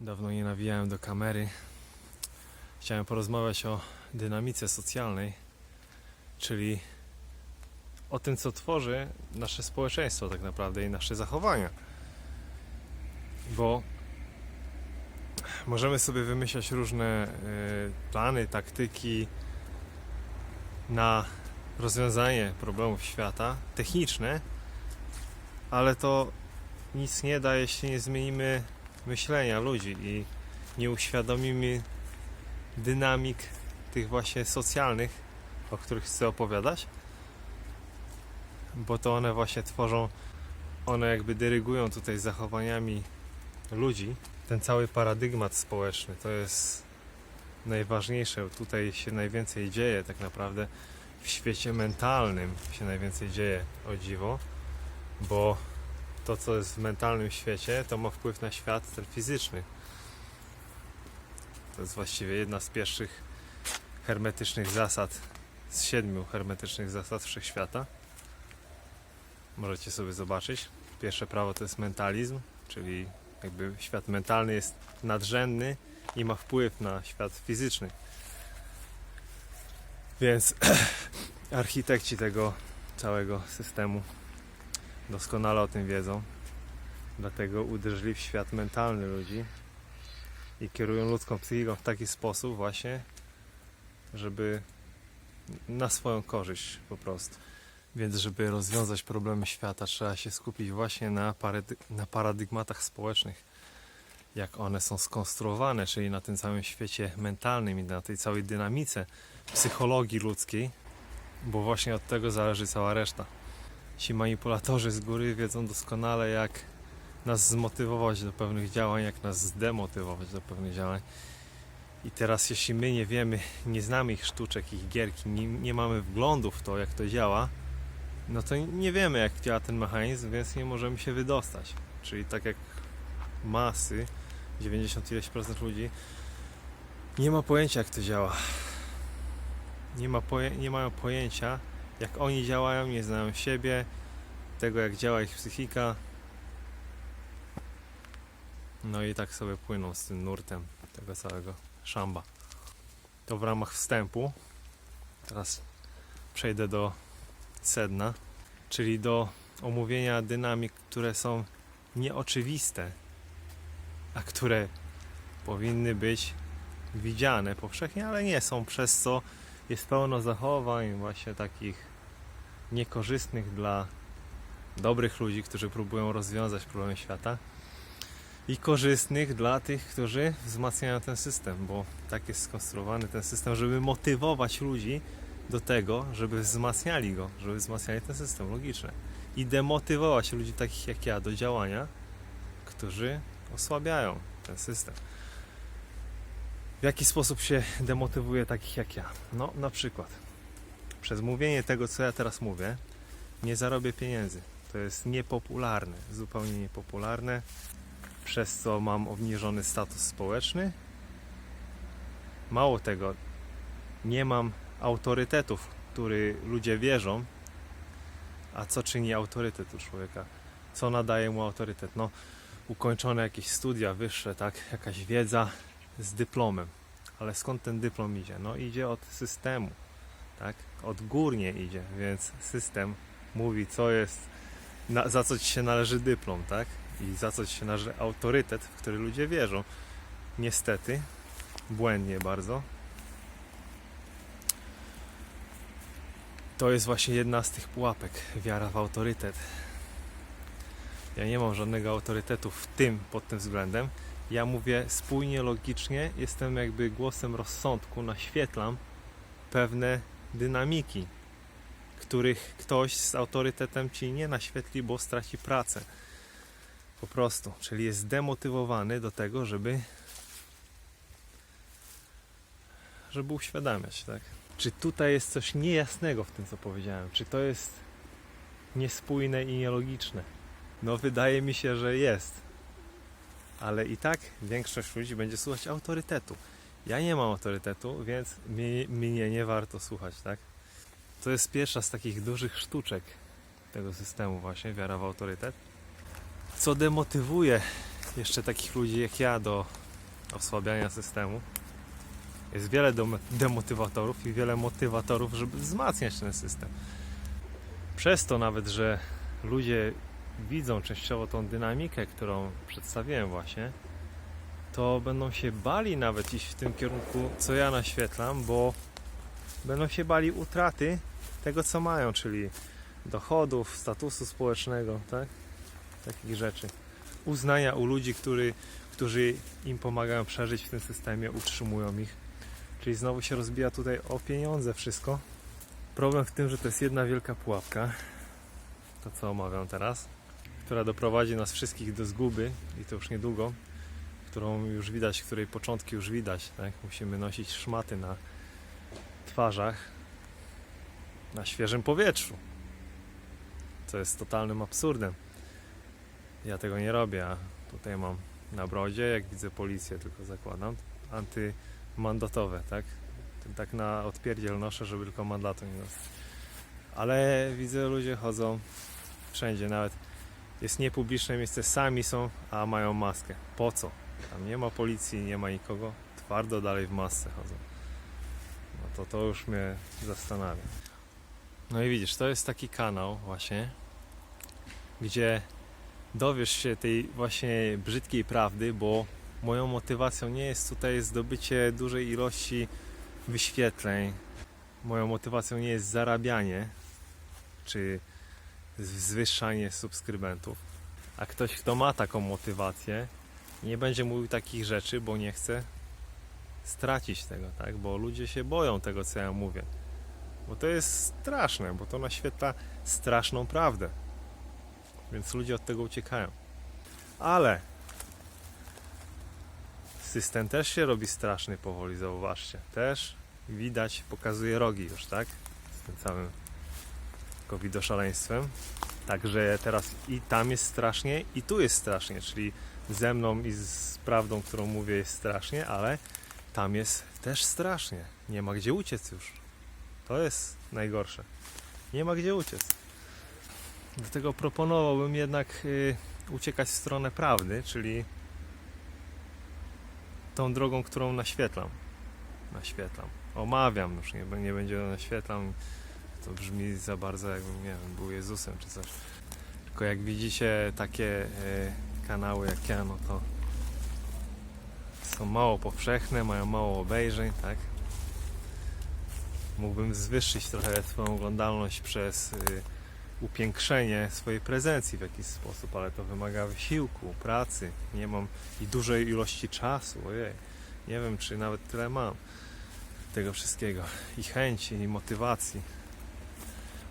Dawno nie nawijałem do kamery. Chciałem porozmawiać o dynamice socjalnej, czyli o tym, co tworzy nasze społeczeństwo, tak naprawdę, i nasze zachowania. Bo możemy sobie wymyślać różne y, plany, taktyki na rozwiązanie problemów świata, techniczne, ale to nic nie da, jeśli nie zmienimy myślenia ludzi i nie uświadomimy dynamik tych właśnie socjalnych, o których chcę opowiadać, bo to one właśnie tworzą, one jakby dyrygują tutaj zachowaniami ludzi. Ten cały paradygmat społeczny to jest najważniejsze. Tutaj się najwięcej dzieje tak naprawdę w świecie mentalnym się najwięcej dzieje, o dziwo, bo to, co jest w mentalnym świecie, to ma wpływ na świat ten fizyczny. To jest właściwie jedna z pierwszych hermetycznych zasad, z siedmiu hermetycznych zasad wszechświata. Możecie sobie zobaczyć. Pierwsze prawo to jest mentalizm, czyli jakby świat mentalny jest nadrzędny i ma wpływ na świat fizyczny. Więc architekci tego całego systemu doskonale o tym wiedzą. Dlatego uderzyli w świat mentalny ludzi i kierują ludzką psychiką w taki sposób właśnie, żeby na swoją korzyść po prostu. Więc żeby rozwiązać problemy świata, trzeba się skupić właśnie na, parady- na paradygmatach społecznych, jak one są skonstruowane, czyli na tym całym świecie mentalnym i na tej całej dynamice psychologii ludzkiej, bo właśnie od tego zależy cała reszta ci manipulatorzy z góry wiedzą doskonale, jak nas zmotywować do pewnych działań, jak nas zdemotywować do pewnych działań. I teraz, jeśli my nie wiemy, nie znamy ich sztuczek, ich gierki, nie, nie mamy wglądu w to, jak to działa, no to nie wiemy, jak działa ten mechanizm, więc nie możemy się wydostać. Czyli tak jak masy, 90 ileś procent ludzi, nie ma pojęcia, jak to działa. Nie, ma poje- nie mają pojęcia, jak oni działają, nie znają siebie, tego jak działa ich psychika. No i tak sobie płyną z tym nurtem tego całego szamba. To w ramach wstępu. Teraz przejdę do sedna, czyli do omówienia dynamik, które są nieoczywiste, a które powinny być widziane powszechnie, ale nie są, przez co jest pełno zachowań właśnie takich niekorzystnych dla dobrych ludzi, którzy próbują rozwiązać problemy świata i korzystnych dla tych, którzy wzmacniają ten system, bo tak jest skonstruowany ten system, żeby motywować ludzi do tego, żeby wzmacniali go, żeby wzmacniali ten system logiczne i demotywować ludzi takich jak ja do działania, którzy osłabiają ten system. W jaki sposób się demotywuje takich jak ja? No, na przykład, przez mówienie tego, co ja teraz mówię, nie zarobię pieniędzy. To jest niepopularne, zupełnie niepopularne, przez co mam obniżony status społeczny. Mało tego, nie mam autorytetu, w który ludzie wierzą. A co czyni autorytet u człowieka? Co nadaje mu autorytet? No, ukończone jakieś studia wyższe, tak, jakaś wiedza, z dyplomem. Ale skąd ten dyplom idzie? No idzie od systemu, tak? Odgórnie idzie, więc system mówi, co jest, na, za co ci się należy dyplom, tak? I za co ci się należy autorytet, w który ludzie wierzą. Niestety, błędnie bardzo. To jest właśnie jedna z tych pułapek, wiara w autorytet. Ja nie mam żadnego autorytetu w tym, pod tym względem, ja mówię spójnie, logicznie, jestem jakby głosem rozsądku, naświetlam pewne dynamiki, których ktoś z autorytetem ci nie naświetli, bo straci pracę. Po prostu, czyli jest zdemotywowany do tego, żeby żeby uświadamiać, tak? Czy tutaj jest coś niejasnego w tym, co powiedziałem? Czy to jest niespójne i nielogiczne? No, wydaje mi się, że jest ale i tak większość ludzi będzie słuchać autorytetu. Ja nie mam autorytetu, więc mnie, mnie nie warto słuchać, tak? To jest pierwsza z takich dużych sztuczek tego systemu właśnie, wiara w autorytet. Co demotywuje jeszcze takich ludzi jak ja do osłabiania systemu. Jest wiele demotywatorów i wiele motywatorów, żeby wzmacniać ten system. Przez to nawet, że ludzie widzą częściowo tą dynamikę, którą przedstawiłem właśnie, to będą się bali nawet iść w tym kierunku, co ja naświetlam, bo będą się bali utraty tego, co mają, czyli dochodów, statusu społecznego, tak? Takich rzeczy. Uznania u ludzi, który, którzy im pomagają przeżyć w tym systemie, utrzymują ich. Czyli znowu się rozbija tutaj o pieniądze wszystko. Problem w tym, że to jest jedna wielka pułapka, to co omawiam teraz, która doprowadzi nas wszystkich do zguby i to już niedługo, którą już widać, której początki już widać, tak? Musimy nosić szmaty na twarzach na świeżym powietrzu. Co jest totalnym absurdem. Ja tego nie robię, a tutaj mam na brodzie, jak widzę policję, tylko zakładam, antymandatowe, tak? Tak na odpierdziel noszę, żeby tylko mandatu nie dostać. Ale widzę, ludzie chodzą wszędzie, nawet jest niepubliczne miejsce, sami są, a mają maskę. Po co? Tam nie ma policji, nie ma nikogo, twardo dalej w masce chodzą. No to to już mnie zastanawia. No i widzisz, to jest taki kanał właśnie, gdzie dowiesz się tej właśnie brzydkiej prawdy, bo moją motywacją nie jest tutaj zdobycie dużej ilości wyświetleń. Moją motywacją nie jest zarabianie czy zwyższanie subskrybentów. A ktoś, kto ma taką motywację, nie będzie mówił takich rzeczy, bo nie chce stracić tego, tak? Bo ludzie się boją tego, co ja mówię. Bo to jest straszne, bo to naświetla straszną prawdę. Więc ludzie od tego uciekają. Ale system też się robi straszny powoli, zauważcie. Też widać, pokazuje rogi już, tak? Z tym całym covidoszaleństwem. Także teraz i tam jest strasznie, i tu jest strasznie, czyli ze mną i z prawdą, którą mówię, jest strasznie, ale tam jest też strasznie. Nie ma gdzie uciec już. To jest najgorsze. Nie ma gdzie uciec. Dlatego proponowałbym jednak y, uciekać w stronę prawdy, czyli tą drogą, którą naświetlam. Naświetlam. Omawiam, już nie, nie będzie naświetlam. To brzmi za bardzo jakbym, nie wiem, był Jezusem czy coś. Tylko jak widzicie takie y, kanały jak ja, no to są mało powszechne, mają mało obejrzeń, tak? Mógłbym zwyższyć trochę swoją oglądalność przez y, upiększenie swojej prezencji w jakiś sposób, ale to wymaga wysiłku, pracy. Nie mam i dużej ilości czasu, ojej. Nie wiem, czy nawet tyle mam tego wszystkiego. I chęci, i motywacji.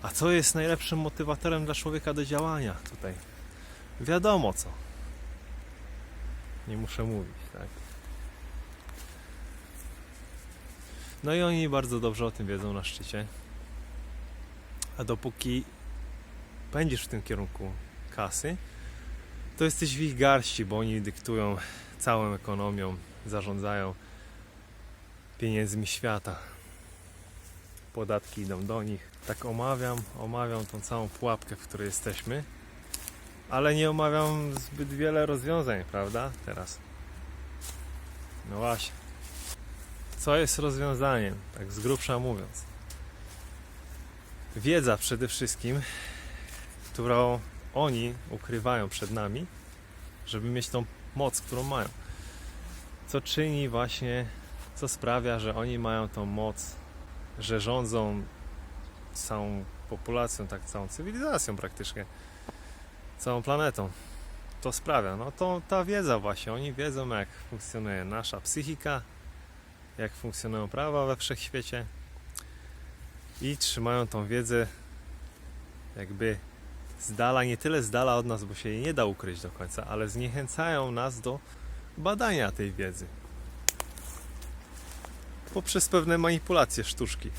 A co jest najlepszym motywatorem dla człowieka do działania tutaj? Wiadomo co. Nie muszę mówić, tak? No i oni bardzo dobrze o tym wiedzą na szczycie. A dopóki pędzisz w tym kierunku kasy, to jesteś w ich garści, bo oni dyktują całą ekonomią, zarządzają pieniędzmi świata. Podatki idą do nich. Tak omawiam, omawiam tą całą pułapkę, w której jesteśmy, ale nie omawiam zbyt wiele rozwiązań, prawda? Teraz. No właśnie. Co jest rozwiązaniem, tak z grubsza mówiąc? Wiedza przede wszystkim, którą oni ukrywają przed nami, żeby mieć tą moc, którą mają. Co czyni właśnie, co sprawia, że oni mają tą moc, że rządzą całą populacją, tak całą cywilizacją praktycznie, całą planetą. To sprawia, no to ta wiedza właśnie, oni wiedzą jak funkcjonuje nasza psychika, jak funkcjonują prawa we wszechświecie i trzymają tą wiedzę jakby z dala, nie tyle z dala od nas, bo się jej nie da ukryć do końca, ale zniechęcają nas do badania tej wiedzy poprzez pewne manipulacje sztuczki.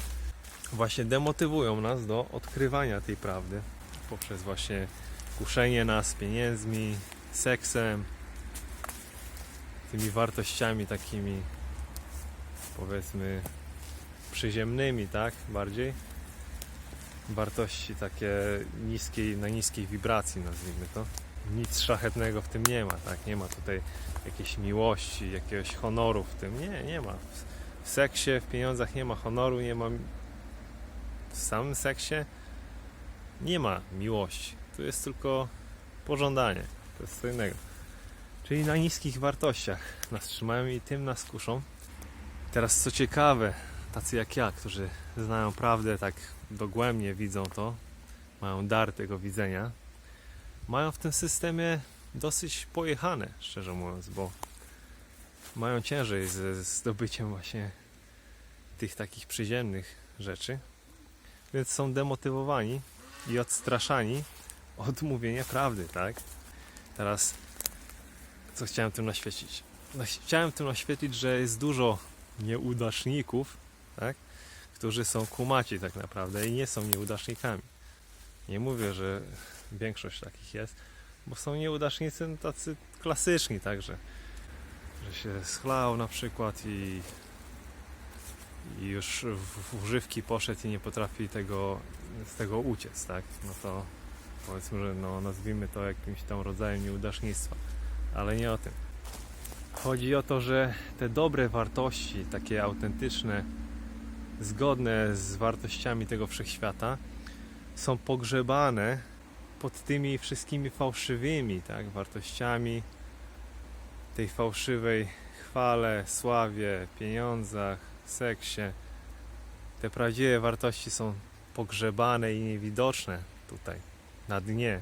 Właśnie demotywują nas do odkrywania tej prawdy poprzez właśnie kuszenie nas pieniędzmi, seksem, tymi wartościami takimi powiedzmy przyziemnymi, tak? Bardziej. Wartości takie niskiej, na niskiej wibracji nazwijmy to. nic szlachetnego w tym nie ma, tak? Nie ma tutaj jakiejś miłości, jakiegoś honoru w tym. Nie, nie ma. W, seksie, w pieniądzach nie ma honoru, nie ma. W samym seksie nie ma miłości. Tu jest tylko pożądanie. To jest co innego. Czyli na niskich wartościach nas trzymają i tym nas kuszą. Teraz co ciekawe, tacy jak ja, którzy znają prawdę tak dogłębnie, widzą to, mają dar tego widzenia, mają w tym systemie dosyć pojechane, szczerze mówiąc, bo mają ciężej ze zdobyciem właśnie tych takich przyziemnych rzeczy, więc są demotywowani i odstraszani od mówienia prawdy, tak? Teraz co chciałem tym naświetlić? No, Chciałem tym naświetlić, że jest dużo nieudaczników, tak? którzy są kumaci tak naprawdę i nie są nieudacznikami. Nie mówię, że większość takich jest, bo są nieudacznicy no, tacy klasyczni także, że się schlał na przykład i, i już w, w używki poszedł i nie potrafi tego, z tego uciec, tak? No to powiedzmy, że no, nazwijmy to jakimś tam rodzajem nieudacznictwa, ale nie o tym. Chodzi o to, że te dobre wartości, takie autentyczne, zgodne z wartościami tego wszechświata, są pogrzebane pod tymi wszystkimi fałszywymi tak, wartościami tej fałszywej chwale, sławie, pieniądzach, seksie. Te prawdziwe wartości są pogrzebane i niewidoczne tutaj, na dnie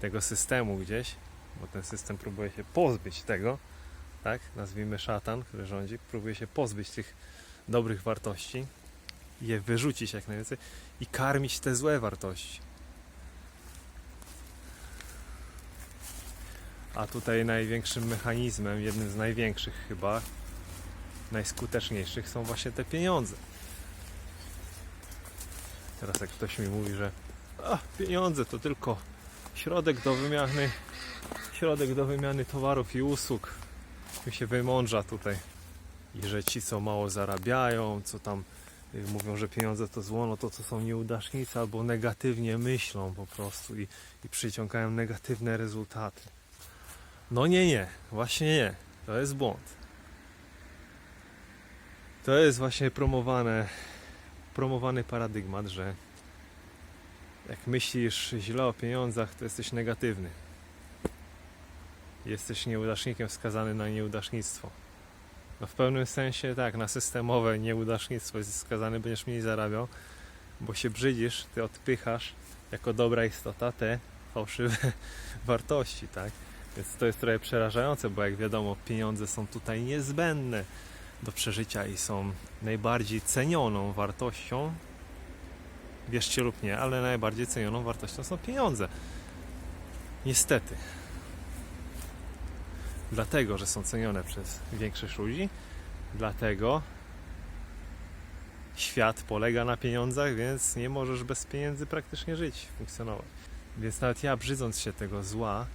tego systemu gdzieś, bo ten system próbuje się pozbyć tego, tak, nazwijmy szatan, który rządzi, próbuje się pozbyć tych dobrych wartości, je wyrzucić jak najwięcej i karmić te złe wartości. A tutaj największym mechanizmem, jednym z największych chyba, najskuteczniejszych są właśnie te pieniądze. Teraz jak ktoś mi mówi, że a, pieniądze to tylko środek do wymiany, środek do wymiany towarów i usług, mi się wymądrza tutaj. I że ci, co mało zarabiają, co tam y, mówią, że pieniądze to zło, no to co są nieudacznicy albo negatywnie myślą po prostu i, i przyciągają negatywne rezultaty. No nie, nie, właśnie nie. To jest błąd. To jest właśnie promowane, promowany paradygmat, że jak myślisz źle o pieniądzach, to jesteś negatywny. Jesteś nieudacznikiem skazany na nieudacznictwo. No w pewnym sensie tak, na systemowe nieudacznictwo jest skazany, będziesz mniej zarabiał, bo się brzydzisz, ty odpychasz jako dobra istota te fałszywe wartości, tak? Więc to jest trochę przerażające, bo jak wiadomo, pieniądze są tutaj niezbędne do przeżycia i są najbardziej cenioną wartością. Wierzcie lub nie, ale najbardziej cenioną wartością są pieniądze. Niestety. Dlatego, że są cenione przez większość ludzi, dlatego świat polega na pieniądzach, więc nie możesz bez pieniędzy praktycznie żyć, funkcjonować. Więc nawet ja, brzydząc się tego zła,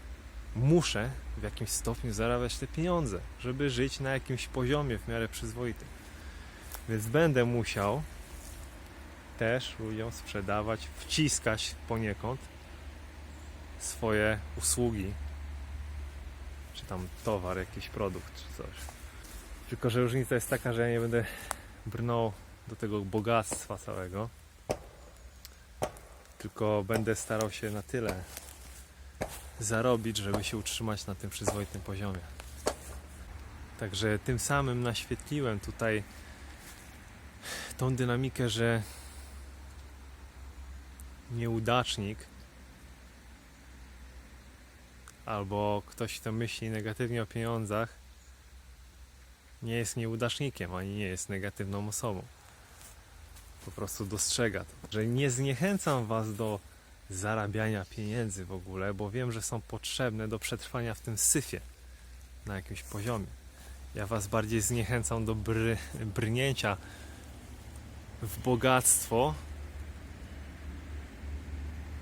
muszę w jakimś stopniu zarabiać te pieniądze, żeby żyć na jakimś poziomie w miarę przyzwoitym. Więc będę musiał też ludziom sprzedawać, wciskać poniekąd swoje usługi, czy tam towar, jakiś produkt, czy coś. Tylko, że różnica jest taka, że ja nie będę brnął do tego bogactwa całego, tylko będę starał się na tyle zarobić, żeby się utrzymać na tym przyzwoitym poziomie. Także tym samym naświetliłem tutaj tą dynamikę, że nieudacznik albo ktoś, kto myśli negatywnie o pieniądzach, nie jest nieudacznikiem ani nie jest negatywną osobą. Po prostu dostrzega to. Że nie zniechęcam Was do zarabiania pieniędzy w ogóle, bo wiem, że są potrzebne do przetrwania w tym syfie na jakimś poziomie. Ja Was bardziej zniechęcam do bry, brnięcia w bogactwo,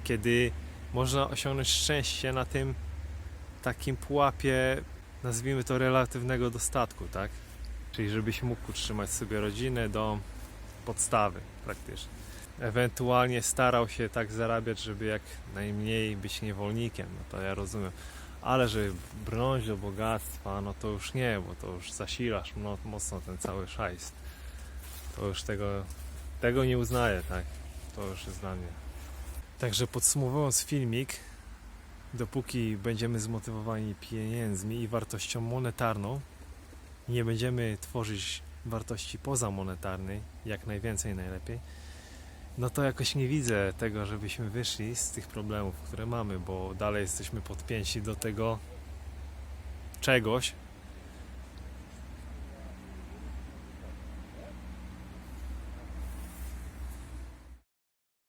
kiedy można osiągnąć szczęście na tym takim pułapie, nazwijmy to relatywnego dostatku, tak? Czyli żebyś mógł utrzymać sobie rodzinę, dom, podstawy praktycznie. ewentualnie starał się tak zarabiać, żeby jak najmniej być niewolnikiem, no to ja rozumiem. Ale żeby brnąć do bogactwa, no to już nie, bo to już zasilasz no, mocno ten cały szajs. To już tego, tego nie uznaję, tak? To już jest dla mnie. Także podsumowując filmik, dopóki będziemy zmotywowani pieniędzmi i wartością monetarną, nie będziemy tworzyć wartości pozamonetarnej, jak najwięcej najlepiej, no to jakoś nie widzę tego, żebyśmy wyszli z tych problemów, które mamy, bo dalej jesteśmy podpięci do tego czegoś,